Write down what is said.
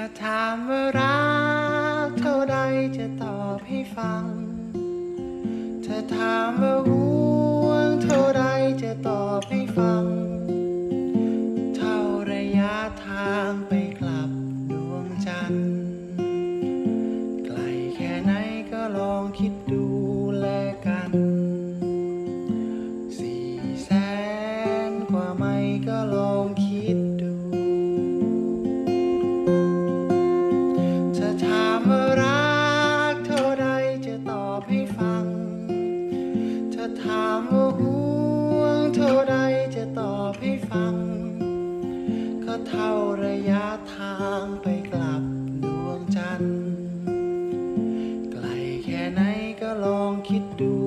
ถ้าถามว่ารักเท่าใดจะตอบให้ฟัง ถ้าถามว่าห่วงเท่าใดจะตอบให้ฟัง เท่าระยะทางไปกลับดวงจันทร์ไกลแค่ไหนก็ลองคิดดูแลกันสี่แสนกว่าไม่ก็ลอง เท่าใดจะตอบให้ฟัง ก็เท่าระยะทางไปกลับดวงจันทร์ ไกลแค่ไหนก็ลองคิดดู